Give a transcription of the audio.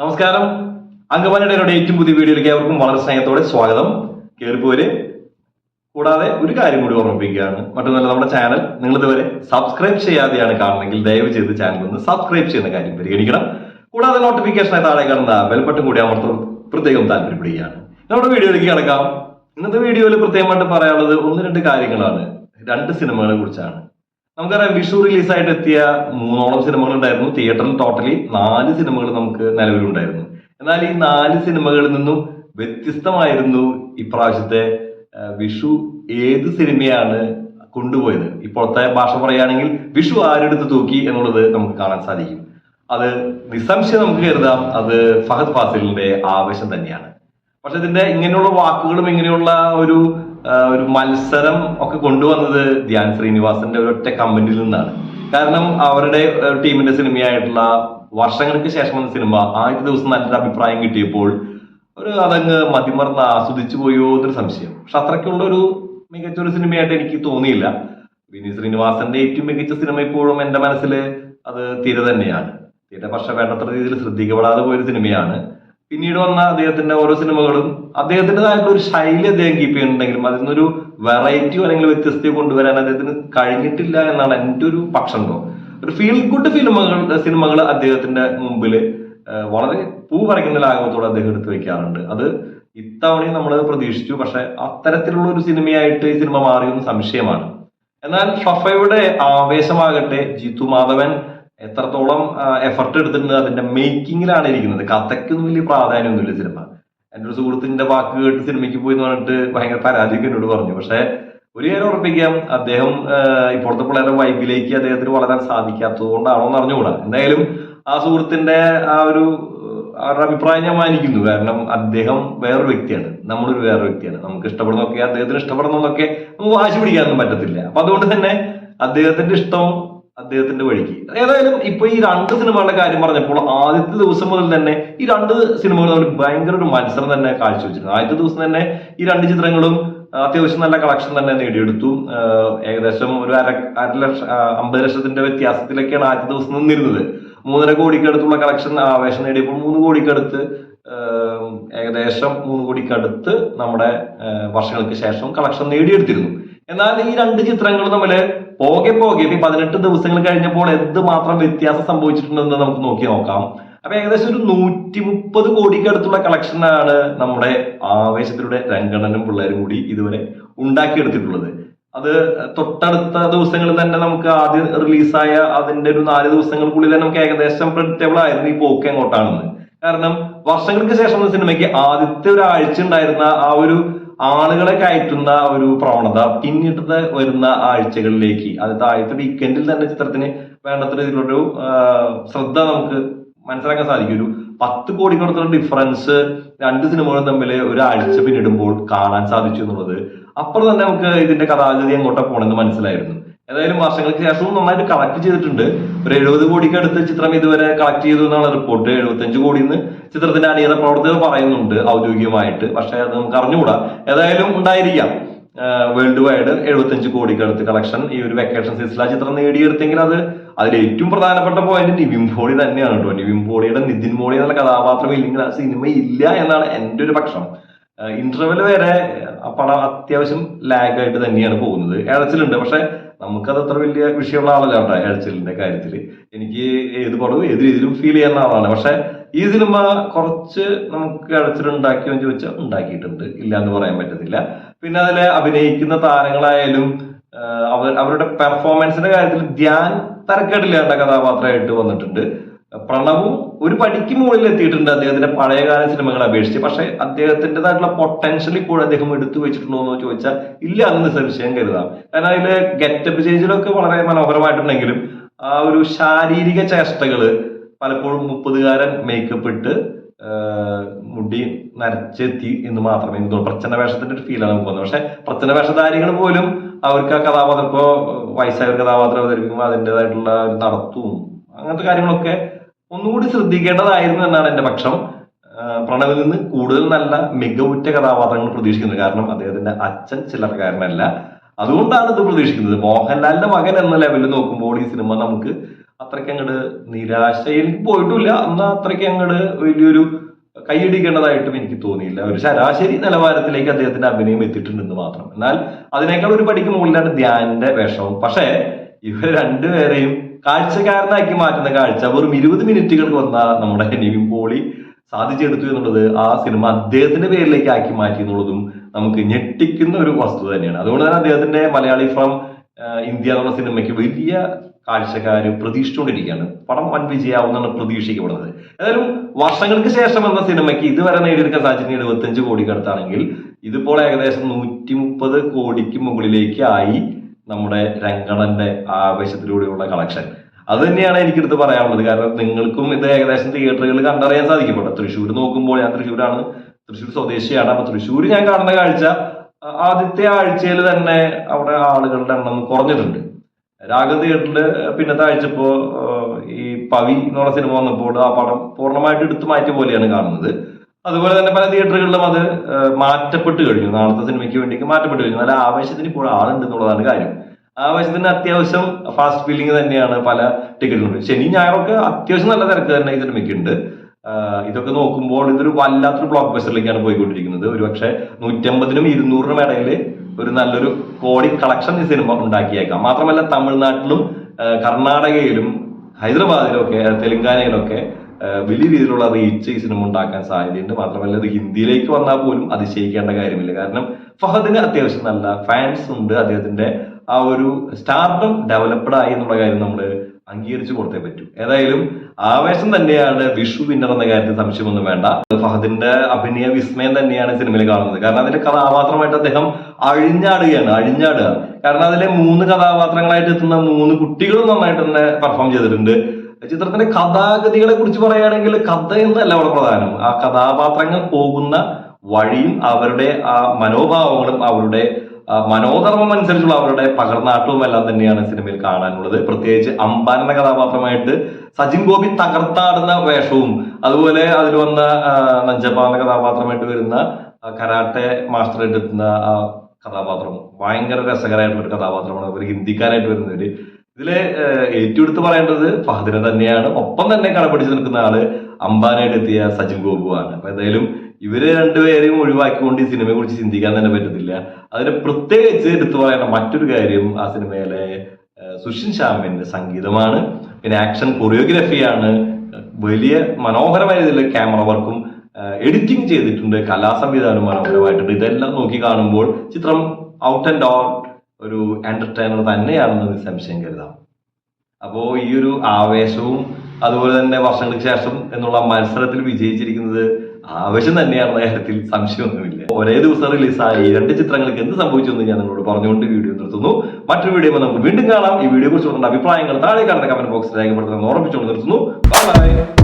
നമസ്കാരം. അങ്കമാലിയുടെ ഏറ്റവും പുതിയ വീഡിയോയിലേക്ക് അവർക്കും വളരെ സ്നേഹത്തോടെ സ്വാഗതം. കയറിപ്പോര് കൂടാതെ ഒരു കാര്യം കൂടി ഓർമ്മിപ്പിക്കുകയാണ്. മറ്റൊന്നല്ല നമ്മുടെ ചാനൽ നിങ്ങൾ ഇതുവരെ സബ്സ്ക്രൈബ് ചെയ്യാതെയാണ് കാണുന്നെങ്കിൽ ദയവ് ചെയ്ത് ചാനൽ ഒന്ന് സബ്സ്ക്രൈബ് ചെയ്യുന്ന കാര്യം പരിഗണിക്കണം. കൂടാതെ നോട്ടിഫിക്കേഷനായി താഴെ കാണുന്ന ബെൽബട്ടൺ കൂടി അമർത്തും. പ്രത്യേകം താല്പര്യപ്പെടുകയാണ്. നമ്മുടെ വീഡിയോയിലേക്ക് കിടക്കാം. ഇന്നത്തെ വീഡിയോയിൽ പ്രത്യേകമായിട്ട് പറയാനുള്ളത് ഒന്ന് രണ്ട് കാര്യങ്ങളാണ്. രണ്ട് സിനിമകളെ കുറിച്ചാണ്. നമുക്കറിയാം വിഷു റിലീസായിട്ട് എത്തിയ മൂന്നോളം സിനിമകൾ ഉണ്ടായിരുന്നു തിയേറ്ററിൽ ടോട്ടലി നാല് സിനിമകൾ നമുക്ക് നിലവിലുണ്ടായിരുന്നു. എന്നാൽ ഈ നാല് സിനിമകളിൽ നിന്നും വ്യത്യസ്തമായിരുന്നു ഇപ്രാവശ്യത്തെ വിഷു ഏത് സിനിമയാണ് കൊണ്ടുപോയത്. ഇപ്പോഴത്തെ ഭാഷ പറയുകയാണെങ്കിൽ വിഷു ആരെടുത്ത് തൂക്കി എന്നുള്ളത് നമുക്ക് കാണാൻ സാധിക്കും. അത് നിസ്സംശയം നമുക്ക് കരുതാം. അത് ഫഹദ് ഫാസിലിന്റെ ആവശ്യം തന്നെയാണ്. പക്ഷെ ഇതിന്റെ ഇങ്ങനെയുള്ള വാക്കുകളും ഇങ്ങനെയുള്ള ഒരു ഒരു മത്സരം ഒക്കെ കൊണ്ടുവന്നത് ധ്യാൻ ശ്രീനിവാസന്റെ ഒരൊറ്റ കമന്റിൽ നിന്നാണ്. കാരണം അവരുടെ ടീമിന്റെ സിനിമയായിട്ടുള്ള വർഷങ്ങൾക്ക് ശേഷം വന്ന സിനിമ ആദ്യത്തെ ദിവസം നല്ലൊരു അഭിപ്രായം കിട്ടിയപ്പോൾ ഒരു അതങ്ങ് മതിമറന്ന് ആസ്വദിച്ചു പോയോ എന്നൊരു സംശയം. പക്ഷെ അത്രയ്ക്കുള്ള ഒരു മികച്ച ഒരു സിനിമയായിട്ട് എനിക്ക് തോന്നിയില്ല. വിനീത് ശ്രീനിവാസന്റെ ഏറ്റവും മികച്ച സിനിമ ഇപ്പോഴും എന്റെ മനസ്സിൽ അത് തിര തന്നെയാണ്. തിര പക്ഷെ വേണ്ടത്ര രീതിയിൽ ശ്രദ്ധിക്കപ്പെടാതെ പോയൊരു സിനിമയാണ്. പിന്നീട് വന്ന അദ്ദേഹത്തിന്റെ ഓരോ സിനിമകളും അദ്ദേഹത്തിന്റെതായിട്ടുള്ള ഒരു ശൈലി അദ്ദേഹം കീപ്പ് ചെയ്യുന്നുണ്ടെങ്കിലും അതിൽ നിന്നൊരു വെറൈറ്റിയോ അല്ലെങ്കിൽ വ്യത്യസ്തയോ കൊണ്ടുവരാൻ അദ്ദേഹത്തിന് കഴിഞ്ഞിട്ടില്ല എന്നാണ് എന്റെ ഒരു പക്ഷം ഒരു ഫീൽ ഗുഡ് ഫിലിമുകൾ സിനിമകൾ അദ്ദേഹത്തിന്റെ മുമ്പിൽ വളരെ പൂ പറിക്കുന്ന ലാഘവത്തോടെ അദ്ദേഹം എടുത്തു വെക്കാറുണ്ട്. അത് ഇത്തവണയും നമ്മൾ പ്രതീക്ഷിച്ചു. പക്ഷെ അത്തരത്തിലുള്ള ഒരു സിനിമയായിട്ട് ഈ സിനിമ മാറിയെന്ന് സംശയമാണ്. എന്നാൽ ഫഫയുടെ ആവേശമാകട്ടെ ജിത്തു മാധവൻ എത്രത്തോളം എഫർട്ട് എടുത്തിട്ടുണ്ട് അതിന്റെ മേക്കിങ്ങിലാണ് ഇരിക്കുന്നത്. കഥയ്ക്കൊന്നും വലിയ പ്രാധാന്യമൊന്നുമില്ല സിനിമ എന്റെ ഒരു സുഹൃത്തിന്റെ വാക്ക് കേട്ട് സിനിമയ്ക്ക് പോയി എന്ന് പറഞ്ഞിട്ട് ഭയങ്കര പരാതിയൊക്കെ എന്നോട് പറഞ്ഞു. പക്ഷെ ഒരു കാര്യം ഉറപ്പിക്കാം. അദ്ദേഹം ഇപ്പോഴത്തെ പിള്ളേരുടെ വൈബിലേക്ക് അദ്ദേഹത്തിന് വളരാൻ സാധിക്കാത്തത് കൊണ്ടാണോ എന്ന് അറിഞ്ഞുകൂടാ. എന്തായാലും ആ സുഹൃത്തിന്റെ ആ ഒരു അവരുടെ അഭിപ്രായം ഞാൻ മാനിക്കുന്നു. കാരണം അദ്ദേഹം വേറൊരു വ്യക്തിയാണ്. നമ്മളൊരു വേറൊരു വ്യക്തിയാണ്. നമുക്ക് ഇഷ്ടപ്പെടുന്നതൊക്കെ അദ്ദേഹത്തിന് ഇഷ്ടപ്പെടുന്നതൊക്കെ നമുക്ക് വാശി പിടിക്കാനൊന്നും പറ്റത്തില്ല. അപ്പൊ അതുകൊണ്ട് തന്നെ അദ്ദേഹത്തിന്റെ ഇഷ്ടം അദ്ദേഹത്തിന്റെ വഴിക്ക്. ഏതായാലും ഇപ്പൊ ഈ രണ്ട് സിനിമകളുടെ കാര്യം പറഞ്ഞപ്പോൾ ആദ്യത്തെ ദിവസം മുതൽ തന്നെ ഈ രണ്ട് സിനിമകൾ തമ്മിൽ ഭയങ്കര ഒരു മത്സരം തന്നെ കാഴ്ചവെച്ചിരുന്നു. ആദ്യത്തെ ദിവസം തന്നെ ഈ രണ്ട് ചിത്രങ്ങളും അത്യാവശ്യം നല്ല കളക്ഷൻ തന്നെ നേടിയെടുത്തു. ഏകദേശം ഒരു അര അര ലക്ഷം അമ്പത് ലക്ഷത്തിന്റെ വ്യത്യാസത്തിലൊക്കെയാണ് ആദ്യത്തെ ദിവസം നിന്നിരുന്നത്. മൂന്നര കോടിക്കടുത്തുള്ള കളക്ഷൻ ആവേശം നേടിയപ്പോൾ മൂന്ന് കോടിക്കടുത്ത് ഏകദേശം മൂന്ന് കോടിക്കടുത്ത് നമ്മുടെ വർഷങ്ങൾക്ക് ശേഷം കളക്ഷൻ നേടിയെടുത്തിരുന്നു. എന്നാൽ ഈ രണ്ട് ചിത്രങ്ങൾ തമ്മിൽ പോകെ പോകെ ഇപ്പൊ പതിനെട്ട് ദിവസങ്ങൾ കഴിഞ്ഞപ്പോൾ എന്ത് മാത്രം വ്യത്യാസം സംഭവിച്ചിട്ടുണ്ടെന്ന് നമുക്ക് നോക്കി നോക്കാം. അപ്പൊ ഏകദേശം ഒരു നൂറ്റി മുപ്പത് കോടിക്ക് അടുത്തുള്ള കളക്ഷനാണ് നമ്മുടെ ആവേശത്തിലൂടെ രംഗണ്ണനും പിള്ളേരും കൂടി ഇതുവരെ ഉണ്ടാക്കിയെടുത്തിട്ടുള്ളത്. അത് തൊട്ടടുത്ത ദിവസങ്ങളിൽ തന്നെ നമുക്ക് ആദ്യം റിലീസായ അതിന്റെ ഒരു നാല് ദിവസങ്ങൾക്കുള്ളിൽ തന്നെ നമുക്ക് ഏകദേശം പ്രഡിക്റ്റബിൾ ആയിരുന്നു ഈ പോക്ക് എങ്ങോട്ടാണെന്ന്. കാരണം വർഷങ്ങൾക്ക് ശേഷം സിനിമയ്ക്ക് ആദ്യത്തെ ഒരാഴ്ച ഉണ്ടായിരുന്ന ആ ഒരു ആളുകളെ കയറ്റുന്ന ഒരു പ്രവണത പിന്നീട് വരുന്ന ആഴ്ചകളിലേക്ക് അതായത് ആദ്യത്തെ വീക്കെൻഡിൽ തന്നെ ചിത്രത്തിന് വേണ്ടത്ര രീതിയിലൊരു ശ്രദ്ധ നമുക്ക് മനസ്സിലാക്കാൻ സാധിക്കും. ഒരു പത്ത് കോടി കൊടുത്തുള്ള ഡിഫറൻസ് രണ്ട് സിനിമകളും തമ്മിൽ ഒരാഴ്ച പിന്നിടുമ്പോൾ കാണാൻ സാധിച്ചു എന്നുള്ളത്. അപ്പോൾ തന്നെ നമുക്ക് ഇതിന്റെ കഥാഗതി എങ്ങോട്ടാ പോണെന്ന് മനസ്സിലായിരുന്നു. ഏതായാലും വർഷങ്ങൾക്ക് ശേഷവും നന്നായിട്ട് കളക്ട് ചെയ്തിട്ടുണ്ട്. ഒരു എഴുപത് കോടിക്ക് അടുത്ത് ചിത്രം ഇതുവരെ കളക്ട് ചെയ്തു എന്നാണ് റിപ്പോർട്ട് എഴുപത്തഞ്ച് കോടി എന്ന് ചിത്രത്തിന്റെ അണിയറ പ്രവർത്തകർ പറയുന്നുണ്ട് ഔദ്യോഗികമായിട്ട്. പക്ഷെ അത് നമുക്ക് അറിഞ്ഞുകൂടാ. ഏതായാലും ഉണ്ടായിരിക്കാം. വേൾഡ് വൈഡ് എഴുപത്തഞ്ച് കോടിക്ക് അടുത്ത് കളക്ഷൻ ഈ ഒരു വെക്കേഷൻ സീസണിൽ ആ ചിത്രം നേടിയെടുത്തെങ്കിൽ അത് അതിൽ ഏറ്റവും പ്രധാനപ്പെട്ട പോയിന്റ് നിവിൻ പോളി തന്നെയാണ് കേട്ടോ. നിവിൻ പോളിയുടെ നിതിൻ മോളി എന്നുള്ള കഥാപാത്രം ഇല്ലെങ്കിൽ ആ സിനിമ ഇല്ല എന്നാണ് എന്റെ ഒരു പക്ഷം. ഇന്റർവെൽ വരെ പടം അത്യാവശ്യം ലാഗായിട്ട് തന്നെയാണ് പോകുന്നത്. എഴച്ചിലുണ്ട് പക്ഷെ നമുക്കത് അത്ര വലിയ വിഷയമുള്ള ആളല്ല കേട്ടോ എഴച്ചിലിന്റെ കാര്യത്തിൽ എനിക്ക് ഏത് പടവും ഏത് രീതിയിലും ഫീൽ ചെയ്യുന്ന ആളാണ്. പക്ഷെ ഈ സിനിമ കുറച്ച് നമുക്ക് എഴച്ചിലുണ്ടാക്കിയോ എന്ന് ചോദിച്ചാൽ ഉണ്ടാക്കിയിട്ടുണ്ട്. ഇല്ല എന്ന് പറയാൻ പറ്റത്തില്ല. പിന്നെ അതിലെ അഭിനയിക്കുന്ന താരങ്ങളായാലും അവർ അവരുടെ പെർഫോമൻസിന്റെ കാര്യത്തിൽ ധ്യാൻ തരക്കേടില്ലാത്ത കഥാപാത്രമായിട്ട് വന്നിട്ടുണ്ട്. പ്രണവും ഒരു പടിക്ക് മുകളിൽ എത്തിയിട്ടുണ്ട് അദ്ദേഹത്തിന്റെ പഴയകാല സിനിമകളെ അപേക്ഷിച്ച്. പക്ഷെ അദ്ദേഹത്തിന്റെതായിട്ടുള്ള പൊട്ടൻഷ്യൽ ഇപ്പോഴും അദ്ദേഹം എടുത്തു വെച്ചിട്ടുണ്ടോ എന്ന് ചോദിച്ചാൽ ഇല്ല എന്ന് സംശയം കരുതാം. കാരണം അതിൽ ഗെറ്റപ്പ് ചേഞ്ചിലൊക്കെ വളരെ മനോഹരമായിട്ടുണ്ടെങ്കിലും ആ ഒരു ശാരീരിക ചേഷ്ടകൾ പലപ്പോഴും മുപ്പതുകാരൻ മേക്കപ്പ് ഇട്ട് മുടി നരച്ചെത്തി എന്ന് മാത്രമേ എനിക്ക് തോന്നുന്നു പ്രച്ഛന്ന വേഷത്തിന്റെ ഒരു ഫീലാണ് നമുക്ക് തോന്നുന്നത്. പക്ഷെ പ്രച്ഛന്ന വേഷധാരികൾ പോലും അവർക്ക് ആ കഥാപാത്രം ഇപ്പോ വയസ്സായ കഥാപാത്രം അവതരിപ്പിക്കുമ്പോൾ അതിന്റെതായിട്ടുള്ള ഒരു നടത്തും അങ്ങനത്തെ കാര്യങ്ങളൊക്കെ ഒന്നുകൂടി ശ്രദ്ധിക്കേണ്ടതായിരുന്നു എന്നാണ് എന്റെ പക്ഷം. പ്രണവിൽ നിന്ന് കൂടുതൽ നല്ല മികവുറ്റ കഥാപാത്രങ്ങൾ പ്രതീക്ഷിക്കുന്നത് കാരണം അദ്ദേഹത്തിന്റെ അച്ഛൻ ചിലർക്കാരനല്ല അതുകൊണ്ടാണ് ഇത് പ്രതീക്ഷിക്കുന്നത്. മോഹൻലാലിന്റെ മകൻ എന്ന ലെവലിൽ നോക്കുമ്പോൾ ഈ സിനിമ നമുക്ക് അത്രയ്ക്ക് അങ്ങോട്ട് നിരാശയിൽ പോയിട്ടില്ല. എന്നാൽ അത്രയ്ക്ക് അങ്ങോട്ട് വലിയൊരു കൈയടിക്കേണ്ടതായിട്ടും എനിക്ക് തോന്നിയില്ല. ഒരു ശരാശരി നിലവാരത്തിലേക്ക് അദ്ദേഹത്തിന്റെ അഭിനയം എത്തിയിട്ടുണ്ടെന്ന് മാത്രം. എന്നാൽ അതിനേക്കാൾ ഒരു പടിക്ക് മുകളിലാണ് ധ്യാനിന്റെ വേഷവും പക്ഷേ ഇവർ രണ്ടുപേരെയും കാഴ്ചക്കാരനാക്കി മാറ്റുന്ന കാഴ്ച. വെറും ഇരുപത് മിനിറ്റുകൾക്ക് വന്ന നമ്മുടെ നിവിൻ പോളി സാധിച്ചെടുത്തു എന്നുള്ളത് ആ സിനിമ അദ്ദേഹത്തിന്റെ പേരിലേക്ക് ആക്കി മാറ്റി എന്നുള്ളതും നമുക്ക് ഞെട്ടിക്കുന്ന ഒരു വസ്തു തന്നെയാണ്. അതുകൊണ്ട് തന്നെ അദ്ദേഹത്തിന്റെ മലയാളി ഫ്രം ഇന്ത്യ എന്നുള്ള സിനിമയ്ക്ക് വലിയ കാഴ്ചക്കാർ പ്രതീക്ഷിച്ചുകൊണ്ടിരിക്കുകയാണ്. പടം വൻ വിജയാവുന്നാണ് പ്രതീക്ഷിക്കപ്പെടുന്നത്. ഏതായാലും വർഷങ്ങൾക്ക് ശേഷം വന്ന സിനിമയ്ക്ക് ഇതുവരെ നേടിയെടുക്കാൻ സാധിച്ചിരുന്ന എഴുപത്തഞ്ച് കോടിക്കടുത്താണെങ്കിൽ ഇതിപ്പോൾ ഏകദേശം നൂറ്റി മുപ്പത് കോടിക്ക് മുകളിലേക്ക് ആയി. നമ്മുടെ രംഗണന്റെ ആവേശത്തിലൂടെയുള്ള കളക്ഷൻ അത് തന്നെയാണ് എനിക്കെടുത്ത് പറയാനുള്ളത്. കാരണം നിങ്ങൾക്കും ഇത് ഏകദേശം തിയേറ്ററുകളിൽ കണ്ടറിയാൻ സാധിക്കും ഇവിടെ തൃശ്ശൂർ നോക്കുമ്പോൾ ഞാൻ തൃശ്ശൂരാണ്. തൃശ്ശൂർ സ്വദേശിയാണ്. അപ്പൊ തൃശ്ശൂർ ഞാൻ കാണുന്ന കാഴ്ച ആദ്യത്തെ ആഴ്ചയിൽ തന്നെ അവിടെ ആളുകളുടെ എണ്ണം കുറഞ്ഞിട്ടുണ്ട്. രാഗ തിയേറ്ററിൽ പിന്നത്തെ ആഴ്ച ഇപ്പോ ഈ പവി എന്ന് പറഞ്ഞ സിനിമ വന്നപ്പോൾ ആ പടം പൂർണമായിട്ട് എടുത്തു മാറ്റിയ പോലെയാണ് കാണുന്നത്. അതുപോലെ തന്നെ പല തിയേറ്ററുകളിലും അത് മാറ്റപ്പെട്ട് കഴിഞ്ഞു. നാളത്തെ സിനിമയ്ക്ക് വേണ്ടി മാറ്റപ്പെട്ട് കഴിഞ്ഞു. നല്ല ആവേശത്തിന് ഇപ്പോൾ ആളുണ്ട് എന്നുള്ളതാണ് കാര്യം. ആവേശത്തിന് അത്യാവശ്യം ഫാസ്റ്റ് ഫീലിംഗ് തന്നെയാണ് പല ടിക്കറ്റിലും ശനി ഞായറൊക്കെ അത്യാവശ്യം നല്ല തിരക്ക് തന്നെ ഈ സിനിമയ്ക്ക് ഉണ്ട്. ഇതൊക്കെ നോക്കുമ്പോൾ ഇതൊരു വല്ലാത്തൊരു ബ്ലോക്ക് ബസ്റ്ററിലേക്കാണ് പോയിക്കൊണ്ടിരിക്കുന്നത്. ഒരു ഒരുപക്ഷെ നൂറ്റമ്പതിനും ഇരുന്നൂറിനും ഇടയിൽ ഒരു നല്ലൊരു കോടി കളക്ഷൻ ഈ സിനിമ ഉണ്ടാക്കിയേക്കാം. മാത്രമല്ല തമിഴ്നാട്ടിലും കർണാടകയിലും ഹൈദരാബാദിലും ഒക്കെ തെലങ്കാനയിലൊക്കെ വലിയ രീതിയിലുള്ള റീച്ച് ഈ സിനിമ ഉണ്ടാക്കാൻ സാധ്യതയുണ്ട്. മാത്രമല്ല ഇത് ഹിന്ദിയിലേക്ക് വന്നാൽ പോലും അതിശയിക്കേണ്ട കാര്യമില്ല. കാരണം ഫഹദിന് അത്യാവശ്യം നല്ല ഫാൻസ് ഉണ്ട്. അദ്ദേഹത്തിന്റെ ആ ഒരു സ്റ്റാർഡം ഡെവലപ്ഡ് ആയി എന്നുള്ള കാര്യം നമ്മൾ അംഗീകരിച്ചു കൊടുത്തേ പറ്റൂ. ഏതായാലും ആവേശം തന്നെയാണ് വിഷു വിന്നർ എന്ന കാര്യത്തിൽ സംശയമൊന്നും വേണ്ട. ഫഹദിന്റെ അഭിനയ വിസ്മയം തന്നെയാണ് സിനിമയിൽ കാണുന്നത്. കാരണം അതിന്റെ കഥാപാത്രമായിട്ട് അദ്ദേഹം അഴിഞ്ഞാടുകയാണ് അഴിഞ്ഞാടുക. കാരണം അതിലെ മൂന്ന് കഥാപാത്രങ്ങളായിട്ട് എത്തുന്ന മൂന്ന് കുട്ടികളും നന്നായിട്ട് തന്നെ പെർഫോം ചെയ്തിട്ടുണ്ട്. ചിത്രത്തിന്റെ കഥാഗതികളെ കുറിച്ച് പറയുകയാണെങ്കിൽ കഥ എന്നല്ല അവിടെ പ്രധാനം. ആ കഥാപാത്രങ്ങൾ പോകുന്ന വഴിയും അവരുടെ ആ മനോഭാവങ്ങളും അവരുടെ മനോധർമ്മം അനുസരിച്ചുള്ള അവരുടെ പകർന്നാട്ടവും എല്ലാം തന്നെയാണ് സിനിമയിൽ കാണാനുള്ളത്. പ്രത്യേകിച്ച് അമ്പാൻ എന്ന കഥാപാത്രമായിട്ട് സജിൻ ഗോപി തകർത്താടുന്ന വേഷവും അതുപോലെ അതിൽ വന്ന നഞ്ചപ്പ എന്ന കഥാപാത്രമായിട്ട് വരുന്ന കരാട്ടെ മാസ്റ്ററായിട്ട് എത്തുന്ന ആ കഥാപാത്രം. ഭയങ്കര രസകരമായിട്ടുള്ള ഒരു കഥാപാത്രമാണ്. ഒരു ഹിന്ദിക്കാരായിട്ട് വരുന്നവര് ഇതിൽ ഏറ്റെടുത്ത് പറയേണ്ടത് ഫഹദിനെ തന്നെയാണ്. ഒപ്പം തന്നെ കടപിടിച്ച് നിൽക്കുന്ന ആൾ അംബാനായിട്ട് എത്തിയ സജിൻ ഗോപുവാണ് അപ്പൊ എന്തായാലും ഇവർ രണ്ടുപേരെയും ഒഴിവാക്കിക്കൊണ്ട് ഈ സിനിമയെ കുറിച്ച് ചിന്തിക്കാൻ തന്നെ പറ്റത്തില്ല. അതിന് പ്രത്യേകിച്ച് എടുത്തു പറയേണ്ട മറ്റൊരു കാര്യം ആ സിനിമയിലെ സുഷിൻ ശ്യാമിന്റെ സംഗീതമാണ്. പിന്നെ ആക്ഷൻ കൊറിയോഗ്രഫിയാണ്. വലിയ മനോഹരമായ രീതിയിൽ ക്യാമറ വർക്കും എഡിറ്റിംഗ് ചെയ്തിട്ടുണ്ട്. കലാസംവിധാനം മനോഹരമായിട്ടുണ്ട്. ഇതെല്ലാം നോക്കി കാണുമ്പോൾ ചിത്രം ഔട്ട് ആൻഡ് ഔട്ട് ഒരു എന്റർടൈനർ തന്നെയാണെന്ന് സംശയം കരുതാം. അപ്പോ ഈ ഒരു ആവേശവും അതുപോലെ തന്നെ വർഷങ്ങൾക്ക് ശേഷം എന്നുള്ള മത്സരത്തിൽ വിജയിച്ചിരിക്കുന്നത് ആവശ്യം തന്നെയാണെന്ന കാര്യത്തിൽ സംശയമൊന്നുമില്ല. ഒരേ ദിവസം റിലീസായി രണ്ട് ചിത്രങ്ങൾക്ക് എന്ത് സംഭവിച്ചു എന്ന് ഞാൻ നിങ്ങളോട് പറഞ്ഞുകൊണ്ട് വീഡിയോ നിർത്തുന്നു. മറ്റൊരു വീഡിയോ നമുക്ക് വീണ്ടും കാണാം. ഈ വീഡിയോ കുറിച്ചുള്ള അഭിപ്രായങ്ങൾ താഴെ കാണുന്ന കമന്റ് ബോക്സിൽ രേഖപ്പെടുത്തണമെന്ന് ഓർമ്മിച്ചുകൊണ്ട് നിർത്തുന്നു. ബൈ